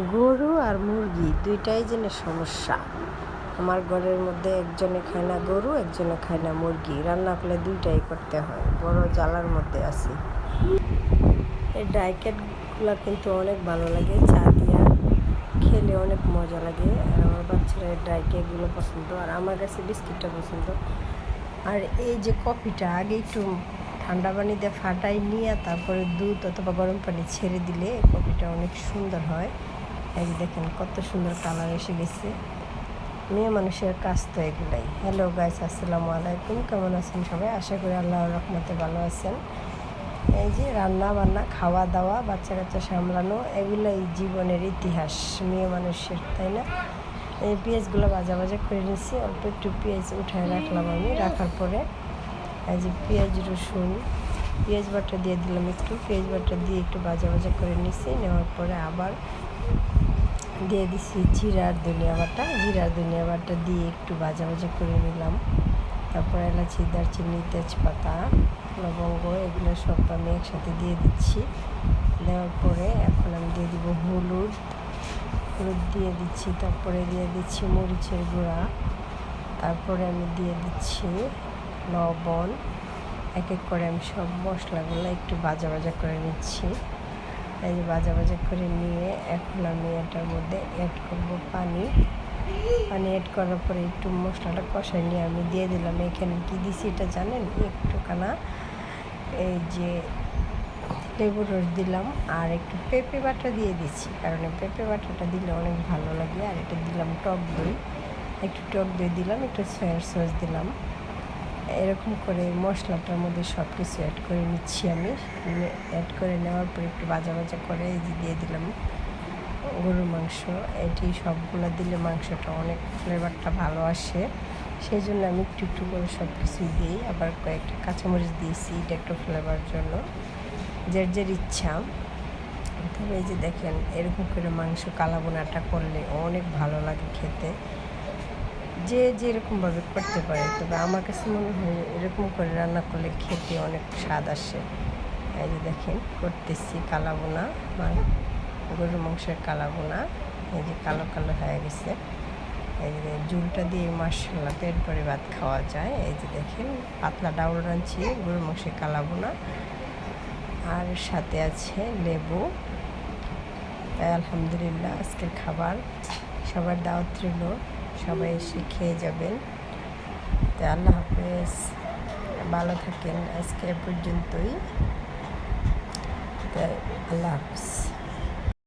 গরু আর মুরগি দুইটাই যেন সমস্যা। আমার ঘরের মধ্যে একজনে খায় না গরু, একজনে খায় না মুরগি। রান্না করলে দুইটাই করতে হয়, বড় জ্বালার মধ্যে আছি। এই ডাইকেটগুলো কিন্তু অনেক ভালো লাগে, চা দিয়া খেলে অনেক মজা লাগে। আর আমার বাচ্চারা ডাইকেটগুলো পছন্দ, আর আমার কাছে বিস্কিটটা পছন্দ। আর এই যে কফিটা আগে একটু ঠান্ডা পানিতে ফাটাই নিয়ে তারপরে দুধ অথবা গরম পানি ছেড়ে দিলে কফিটা অনেক সুন্দর হয়। এই দেখেন, কত সুন্দর কালার এসে গেছে। মেয়ে মানুষের কাজ তো এগুলাই। হ্যালো গাইস আসসালামু আলাইকুম। কেমন আছেন সবাই? আশা করি আল্লাহর রহমতে ভালো আছেন। এই যে রান্না বান্না, খাওয়া দাওয়া, বাচ্চা কাচ্চা সামলানো, এগুলাই জীবনের ইতিহাস, মেয়ে মানুষের, তাই না? এই পেঁয়াজগুলো ভাজা ভাজা করে নিচ্ছি অল্প একটু পেঁয়াজ উঠায় রাখলাম আমি, রাখার পরে এই যে পেঁয়াজ, রসুন, পেঁয়াজ বাটা দিয়ে দিলাম একটু। পেঁয়াজ বাটা দিয়ে একটু ভাজা ভাজা করে নিচ্ছি নেওয়ার পরে আবার দিয়ে দিচ্ছি জিরার ধনিয়া বাটা। জিরার ধনিয়া বাটা দিয়ে একটু ভাজা ভাজা করে নিলাম। তারপরে এলাচি, দারচিনি, তেজপাতা, লবঙ্গ, এগুলো সব আমি একসাথে দিয়ে দিচ্ছি। দেওয়ার পরে এখন আমি দিয়ে দিব হলুদ। হলুদ দিয়ে দিচ্ছি, তারপরে দিয়ে দিচ্ছি মরিচের গুঁড়া। তারপরে আমি দিয়ে দিচ্ছি লবণ। এক এক করে আমি সব মশলাগুলো একটু ভাজা ভাজা করে নিচ্ছি। এই ভাজা ভাজা করে নিয়ে এখন আমি এটার মধ্যে অ্যাড করব পানি। পানি অ্যাড করার পরে একটু মশলাটা কষাই নিয়ে আমি দিয়ে দিলাম। এখানে কী দিছি এটা জানেন? একটুখানা এই যে লেবুর রস দিলাম আর একটু পেঁপে বাটা দিয়ে দিচ্ছি কারণ পেঁপে বাটাটা দিলে অনেক ভালো লাগে। আর এটা দিলাম টক দই। একটু টক দই দিলাম, একটু সয়া সস দিলাম। এরকম করে মশলাটার মধ্যে সব কিছু অ্যাড করে নিচ্ছি আমি। অ্যাড করে নেওয়ার পর একটু ভাজা ভাজা করে এই যে দিয়ে দিলাম গরুর মাংস। এটি সবগুলো দিলে মাংসটা অনেক ফ্লেভারটা ভালো আসে। সেই জন্য আমি একটু একটু করে সব কিছুই দিই। আবার কয়েকটা কাঁচামরিচ দিয়েছি, এটা একটু ফ্লেভার জন্য। যার যার ইচ্ছা। তবে এই যে দেখেন, এরকম করে মাংস কালাবোনাটা করলে অনেক ভালো লাগে খেতে। যে যেরকমভাবে করতে পারে, তবে আমার কাছে মনে হয় এরকম করে রান্না করলে খেতে অনেক স্বাদ আসে। এই যে দেখেন, করতেছি কালাবোনা গরুর মাংসের কালাবোনা এই যে কালো কালো হয়ে গেছে। এই যে জুলটা দিয়ে মাসাল্লা পেট ভরে ভাত খাওয়া যায়। এই যে দেখেন, পাতলা ডাউল রাঁধছি, গরুর মাংসের কালাবোনা আর সাথে আছে লেবু। তাই আলহামদুলিল্লাহ, আজকের খাবার সবার দাওয়াত রইল। সবাই এসে খেয়ে যাবেন। তো আল্লাহ হাফেজ। ভালো থাকেন আজকে পর্যন্তই। তাই আল্লাহ হাফেজ।